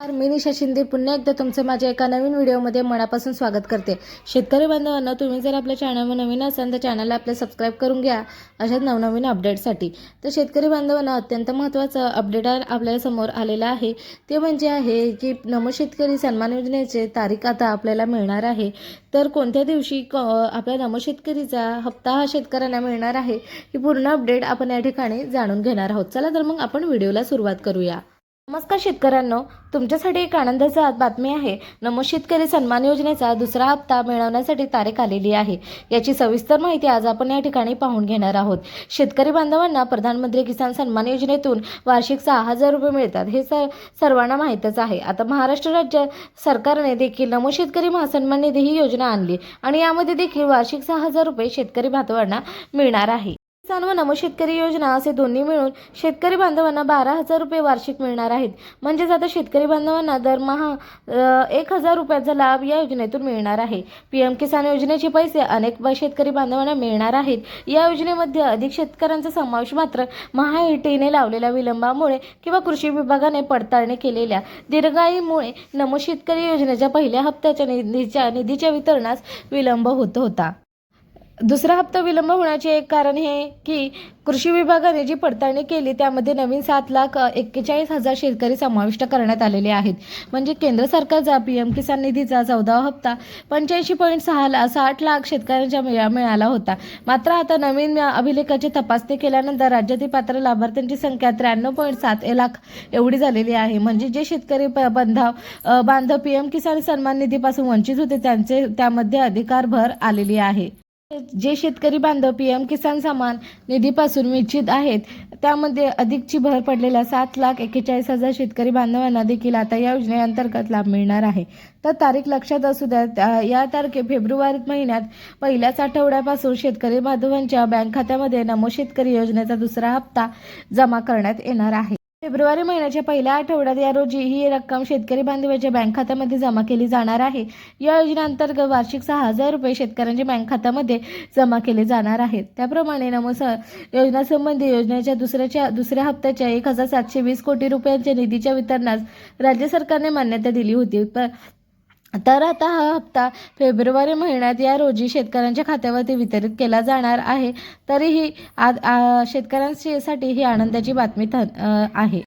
नमस्कार, मी निशा शिंदे. पुन्हा एकदा तुमचं माझ्या एका नवीन व्हिडिओमध्ये मनापासून स्वागत करते. शेतकरी बांधवांना तुम्ही जर आपल्या चॅनलवर नवीन असाल तर चॅनलला आपल्या सबस्क्राईब करून घ्या अशाच नवनवीन अपडेटसाठी तर शेतकरी बांधवांना अत्यंत महत्त्वाचं अपडेट आपल्याला समोर आलेलं आहे. ते म्हणजे आहे की नमो शेतकरी सन्मान योजनेचे तारीख आता आपल्याला मिळणार आहे. तर कोणत्या दिवशी क आपल्या नमो शेतकरीचा हप्ता हा शेतकऱ्यांना मिळणार आहे ही पूर्ण अपडेट आपण या ठिकाणी जाणून घेणार आहोत. चला तर मग आपण व्हिडिओला सुरुवात करूया. नमस्कार शेतकऱ्यांनो तुमच्यासाठी एक आनंदाचा बातमी आहे. नमो शेतकरी सन्मान योजनेचा दुसरा हप्ता मिळवण्यासाठी तारीख आलेली आहे. याची सविस्तर माहिती आज आपण या ठिकाणी पाहून घेणार आहोत. शेतकरी बांधवांना प्रधानमंत्री किसान सन्मान योजनेतून वार्षिक सहा हजार रुपये मिळतात हे सर सर्वांना माहीतच आहे. आता महाराष्ट्र राज्य सरकारने देखील नमो शेतकरी महासन्मान निधी ही योजना आणली आणि यामध्ये देखील वार्षिक सहा हजार रुपये शेतकरी बांधवांना मिळणार आहे. किसान व नमशेतकरी योजना असे दोन्ही मिळून शेतकरी बांधवांना बारा हजार रुपये वार्षिक मिळणार आहेत. म्हणजेच आता शेतकरी बांधवांना दरमहा एक हजार रुपयाचा लाभ या योजनेतून मिळणार आहे. पी एम किसान योजनेचे पैसे अनेक शेतकरी बांधवांना मिळणार आहेत. या योजनेमध्ये अधिक शेतकऱ्यांचा समावेश मात्र महायुतीने लावलेल्या विलंबामुळे किंवा कृषी विभागाने पडताळणी केलेल्या दीर्घाईमुळे नमो शेतकरी योजनेच्या पहिल्या हप्त्याच्या निधीच्या निधीच्या वितरणास विलंब होत होता. दुसरा हप्ता विलंब होण्याचे एक कारण हे की कृषी विभागाने जी पडताळणी केली त्यामध्ये नवीन सात लाख एक्केचाळीस हजार शेतकरी समाविष्ट करण्यात आलेले आहेत. म्हणजे केंद्र सरकारचा पी एम किसान निधीचा चौदावा हप्ता पंच्याऐंशी पॉईंट सहा ला साठ लाख शेतकऱ्यांच्या मिळा मिळाला होता. मात्र आता नवीन अभिलेखाची तपासणी केल्यानंतर राज्यातील पात्र लाभार्थ्यांची संख्या त्र्याण्णव पॉईंट सात लाख एवढी झालेली आहे. म्हणजे जे शेतकरी प- बांधव बांधव पी एम किसान सन्मान निधीपासून वंचित होते त्यांचे त्यामध्ये अधिकार भर आलेली आहे. जे शेतकरी बांधव पी एम किसान सन्मान निधीपासून वंचित आहेत त्यामध्ये अधिकची भर पडलेल्या सात लाख एक्केचाळीस हजार शेतकरी बांधवांना देखील आता या योजनेअंतर्गत लाभ मिळणार आहे. तर तारीख लक्षात असू द्या या तारखे फेब्रुवारी महिन्यात पहिल्याच आठवड्यापासून शेतकरी बांधवांच्या बँक खात्यामध्ये नमो शेतकरी योजनेचा दुसरा हप्ता जमा करण्यात येणार आहे. फेब्रुवारी महिन्याच्या पहिल्या आठवड्यात या रोजी ही रक्कम शेतकरी बांधवांच्या बँक खात्यामध्ये जमा केली जाणार आहे. या योजनेअंतर्गत वार्षिक सहा हजार रुपये शेतकऱ्यांच्या बँक खात्यामध्ये जमा केले जाणार आहेत. त्याप्रमाणे नमो योजनासंबंधी योजनेच्या दुसऱ्याच्या दुसऱ्या हप्त्याच्या एक हजार सातशे वीस कोटी रुपयांच्या निधीच्या वितरणास राज्य सरकारने मान्यता दिली होती. तर आता हा हप्ता फेब्रुवारी महिन्यात या रोजी शेतकऱ्यांच्या खात्यावरती वितरित केला जाणार आहे. तरीही आज आ- शेतकऱ्यांसाठी ही आनंदाची बातमी थ- आहे.